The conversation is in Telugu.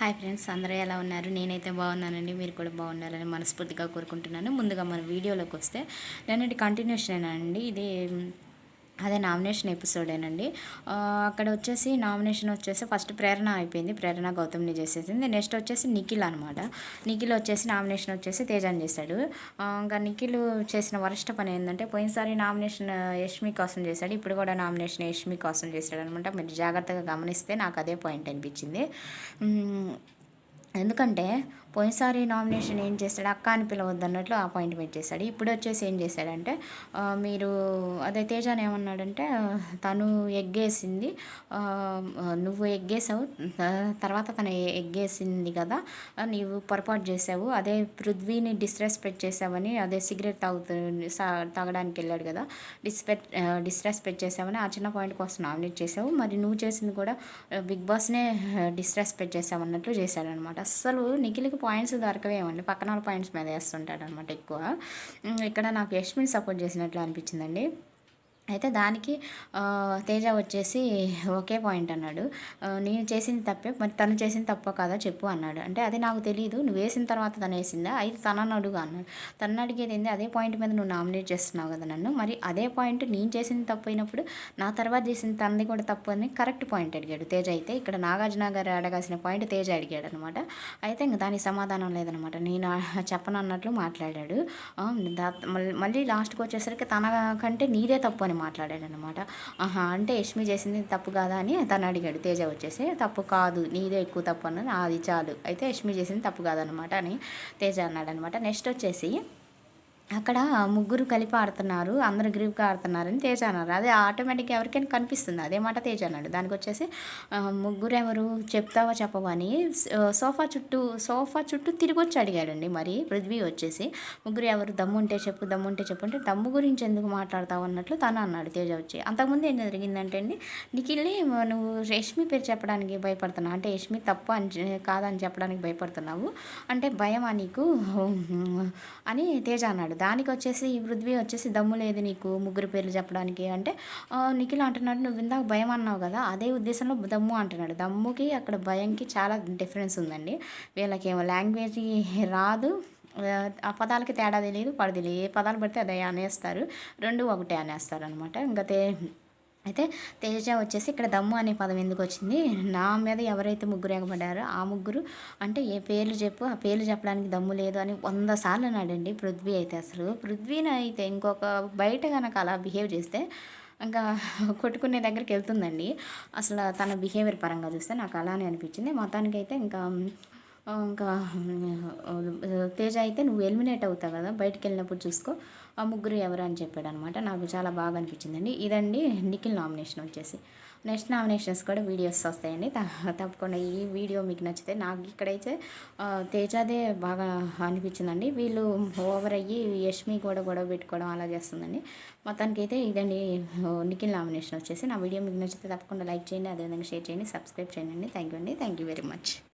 హాయ్ ఫ్రెండ్స్ అందరూ ఎలా ఉన్నారు? నేనైతే బాగున్నానండి మీరు కూడా బాగున్నారని మనస్ఫూర్తిగా కోరుకుంటున్నాను. ముందుగా మన వీడియోలోకి వస్తే నేను కంటిన్యూషన్ అండి? ఇది అదే నామినేషన్ ఎపిసోడేనండి. అక్కడ వచ్చేసి నామినేషన్ వచ్చేసి ఫస్ట్ ప్రేరణ అయిపోయింది. ప్రేరణ గౌతమ్ని చేసేసింది. నెక్స్ట్ వచ్చేసి నిఖిల్ అనమాట నిఖిల్ వచ్చేసి నామినేషన్ వచ్చేసి తేజాన్ చేశాడు. ఇంకా నిఖిల్ చేసిన వరస్ట్ పని ఏంటంటే పోయినసారి నామినేషన్ యష్మి కోసం చేశాడు. ఇప్పుడు కూడా నామినేషన్ యష్మి కోసం చేశాడు అనమాట మీరు జాగ్రత్తగా గమనిస్తే నాకు అదే పాయింట్ అనిపించింది. ఎందుకంటే పోయినసారి నామినేషన్ ఏం చేస్తాడు? అక్క అని పిలవద్దు అన్నట్లు అపాయింట్మెంట్ చేశాడు ఇప్పుడు వచ్చేసి ఏం చేశాడంటే మీరు అదే తేజాన్ ఏమన్నాడంటే తను ఎగ్గేసింది నువ్వు ఎగ్గేసావు తర్వాత తను ఎగ్గేసింది కదా నీవు పొరపాటు చేసావు అదే పృథ్వీని డిస్రెస్పెక్ట్ చేసావని అదే సిగరెట్ తాగుతు తాగడానికి వెళ్ళాడు కదా డిస్పెక్ట్ డిస్రెస్పెక్ట్ చేసావని ఆ చిన్న పాయింట్ కోసం నామినేట్ చేసావు మరి నువ్వు చేసింది కూడా బిగ్ బాస్నే డిస్రెస్పెక్ట్ చేసావు అన్నట్లు చేశాడనమాట అస్సలు నిఖిల్కి పాయింట్స్ దొరకవేమండి పక్కన వాళ్ళ పాయింట్స్ మీద వేస్తుంటాడు అనమాట ఎక్కువ ఇక్కడ నాకు యశ్మిని సపోర్ట్ చేసినట్లు అనిపించిందండి. అయితే దానికి తేజ వచ్చేసి ఒకే పాయింట్ అన్నాడు. నేను చేసింది తప్పే మరి తను చేసింది తప్ప కదా చెప్పు అన్నాడు. అంటే అది నాకు తెలియదు నువ్వు వేసిన తర్వాత తను వేసిందా? అయితే తనని అడుగు అన్నాడు. తనని అడిగేది ఏంది? అదే పాయింట్ మీద నువ్వు నామినేట్ చేస్తున్నావు కదా నన్ను. మరి అదే పాయింట్ నేను చేసింది తప్పు అయినప్పుడు నా తర్వాత చేసింది తనది కూడా తప్పు అని కరెక్ట్ పాయింట్ అడిగాడు తేజ అయితే. ఇక్కడ నాగార్జున గారు అడగాల్సిన పాయింట్ తేజ అడిగాడు అనమాట అయితే ఇంక దానికి సమాధానం లేదనమాట. నేను చెప్పనన్నట్లు మాట్లాడాడు. మళ్ళీ లాస్ట్కి వచ్చేసరికి తన కంటే నీదే తప్పు అని మాట్లాడాడనమాట ఆహా అంటే యష్మి చేసింది తప్పు కాదా? అని తను అడిగాడు. తేజ వచ్చేసి తప్పు కాదు నీదే ఎక్కువ తప్పు అన్నది అది చాలు. అయితే యష్మి చేసింది తప్పు కాదనమాట అని తేజ అన్నాడనమాట నెక్స్ట్ వచ్చేసి అక్కడ ముగ్గురు కలిపి ఆడుతున్నారు అందరు గ్రూప్గా ఆడుతున్నారని తేజ అన్నారు. అదే ఆటోమేటిక్గా ఎవరికైనా కనిపిస్తుంది. అదే మాట తేజ అన్నాడు. దానికి వచ్చేసి ముగ్గురు ఎవరు చెప్తావా చెప్పవా అని సోఫా చుట్టూ సోఫా చుట్టూ తిరిగి వచ్చి అడిగాడండి. మరి పృథ్వీ వచ్చేసి ముగ్గురు ఎవరు దమ్ముంటే చెప్పు దమ్ముంటే చెప్పు అంటే దమ్ము గురించి ఎందుకు మాట్లాడతావు? అన్నట్లు తను అన్నాడు తేజ వచ్చి. అంతకుముందు ఏం జరిగిందంటే అండి నిఖిల్ని నువ్వు యష్మి పేరు చెప్పడానికి భయపడుతున్నావు. అంటే యష్మి తప్పు అని కాదని చెప్పడానికి భయపడుతున్నావు. అంటే భయమా నీకు? అని తేజ అన్నాడు. దానికి వచ్చేసి ఈ పృథ్వీ వచ్చేసి దమ్ము లేదు నీకు ముగ్గురు పేర్లు చెప్పడానికి. అంటే నిఖిల్ అంటున్నాడు నువ్వు ఇందాక భయం అన్నావు కదా అదే ఉద్దేశంలో దమ్ము అంటున్నాడు. దమ్ముకి అక్కడ భయంకి చాలా డిఫరెన్స్ ఉందండి. వీళ్ళకేమో లాంగ్వేజ్ రాదు ఆ పదాలకి తేడా తెలియదు పడదిలేదు ఏ పదాలు పడితే అదే అనేస్తారు. రెండు ఒకటే అనేస్తారు అనమాట ఇంకా అయితే తేజ వచ్చేసి ఇక్కడ దమ్ము అనే పదం ఎందుకు వచ్చింది? నా మీద ఎవరైతే ముగ్గురు ఎగబడ్డారో ఆ ముగ్గురు అంటే ఏ పేర్లు చెప్పు ఆ పేర్లు చెప్పడానికి దమ్ము లేదు అని వంద సార్లు అన్నాడండి పృథ్వీ అయితే అసలు. పృథ్వీని అయితే ఇంకొక బయట కనుక అలా బిహేవ్ చేస్తే ఇంకా కొట్టుకునే దగ్గరికి వెళ్తుందండి. అసలు తన బిహేవియర్ పరంగా చూస్తే నాకు అలానే అనిపించింది. మొత్తానికైతే ఇంకా ఇంకా తేజ అయితే నువ్వు ఎలిమినేట్ అవుతావు కదా బయటికి వెళ్ళినప్పుడు చూసుకో. ఆ ముగ్గురు ఎవరు అని చెప్పాడు అనమాట నాకు చాలా బాగా అనిపించిందండి. ఇదండి నిఖిల్ నామినేషన్ వచ్చేసి. నెక్స్ట్ నామినేషన్స్ కూడా వీడియోస్ వస్తాయండి. తప్పకుండా ఈ వీడియో మీకు నచ్చితే నాకు ఇక్కడైతే తేజాదే బాగా అనిపించిందండి. వీళ్ళు ఓవర్ అయ్యి యష్మి కూడా గొడవ పెట్టుకోవడం అలా చేస్తుందండి. మొత్తానికి అయితే ఇదండి నిఖిల్ నామినేషన్ వచ్చేసి. నా వీడియో మీకు నచ్చితే తప్పకుండా లైక్ చేయండి అదేవిధంగా షేర్ చేయండి సబ్స్క్రైబ్ చేయండి. థ్యాంక్ యూ అండి. Thank you very much.